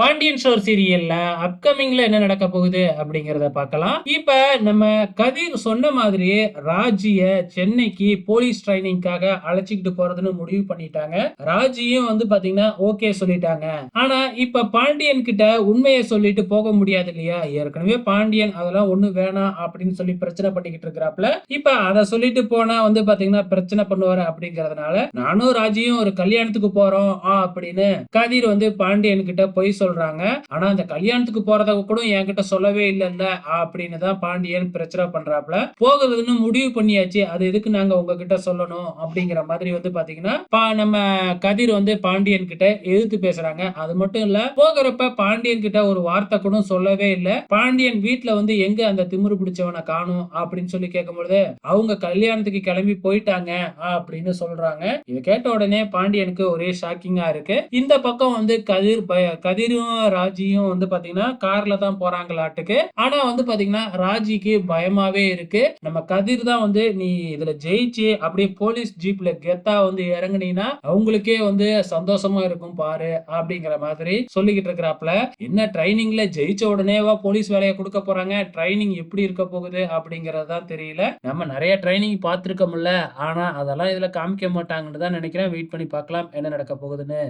Pandian sure சீரியல்ல அப்கமிங்ல என்ன நடக்க போகுது அப்படிங்கறத பார்க்கலாம். இப்ப நம்ம கதிர் சொன்ன மாதிரி ராஜிய சென்னைக்கு போலீஸ் ட்ரைனிங்காக அழைச்சிக்கிட்டு போறதுன்னு முடிவு பண்ணிட்டாங்க. ராஜியும் வந்து பாத்தீங்கன்னா ஓகே சொல்லிட்டாங்க. ஆனா இப்ப பாண்டியன் கிட்ட உண்மையை சொல்லிட்டு போக முடியாது இல்லையா? ஏற்கனவே பாண்டியன் அதெல்லாம் ஒண்ணு வேணாம் அப்படின்னு சொல்லி பிரச்சனை பண்ணிக்கிட்டு இருக்கிறாப்ல இப்ப அதை சொல்லிட்டு போனா வந்து பாத்தீங்கன்னா பிரச்சனை பண்ணுவாரு அப்படிங்கறதுனால நானும் ராஜியும் ஒரு கல்யாணத்துக்கு போறோம் அப்படின்னு கதிர் வந்து பாண்டியன் கிட்ட போய் சொல்றாங்க. ஆனா அந்த கல்யாணத்துக்கு போறத கூட என்கிட்ட சொல்லவே இல்லைல்ல அப்படின்னு தான் பாண்டியன் பிரச்சனை பண்றாப்ல போகிறதுன்னு முடிவு பண்ணியாச்சு. அது எதுக்கு நாங்க உங்ககிட்ட சொல்லணும்? அப்படிங்கிற மாதிரி வந்து பாத்தீங்கன்னா நம்ம கதிர் வந்து பாண்டியன் கிட்ட எதிர்த்து பேசுறாங்க. அது மட்டும் இல்ல போகிறப்ப பாண்டியன் கிட்ட ஒரு வார்த்தை கூட சொல்லவே இல்ல. பாண்டியன் வீட்டுல வந்து எங்க அந்த திமிரு பிடிச்சவனை காணும்? அப்படின்னு சொல்லி கேட்கும்பொழுது அவங்க கல்யாணத்துக்கு கிளம்பி போயிட்டாங்க அப்படின்னு சொல்றாங்க. இதை கேட்ட உடனே பாண்டியனுக்கு ஒரே ஷாக்கிங்கா இருக்கு. இந்த பக்கம் வந்து கதிர் கதிர் கதிரும் ராஜியும் வந்து பாத்தீங்கன்னா கார்ல தான் போறாங்களாட்டுக்கு ஆனா வந்து பாத்தீங்கன்னா ராஜிக்கு பயமாவே இருக்கு. நம்ம கதிர் தான் வந்து நீ இதுல ஜெயிச்சு அப்படியே போலீஸ் ஜீப்ல கெத்தா வந்து இறங்குனீங்கன்னா அவங்களுக்கே வந்து சந்தோஷமா இருக்கும் பாரு அப்படிங்கிற மாதிரி சொல்லிக்கிட்டு இருக்கிறாப்ல என்ன ட்ரைனிங்ல ஜெயிச்ச உடனேவா போலீஸ் வேலையை கொடுக்க போறாங்க. ட்ரைனிங் எப்படி இருக்க போகுது அப்படிங்கறது தான் தெரியல. நம்ம நிறைய ட்ரைனிங் பார்த்துருக்கோம்ல. ஆனா அதெல்லாம் இதுல காமிக்க மாட்டாங்கன்னு தான் நினைக்கிறேன். வெயிட் பண்ணி பார்க்கலாம். என்ன நடக்க போகுதுன்னு.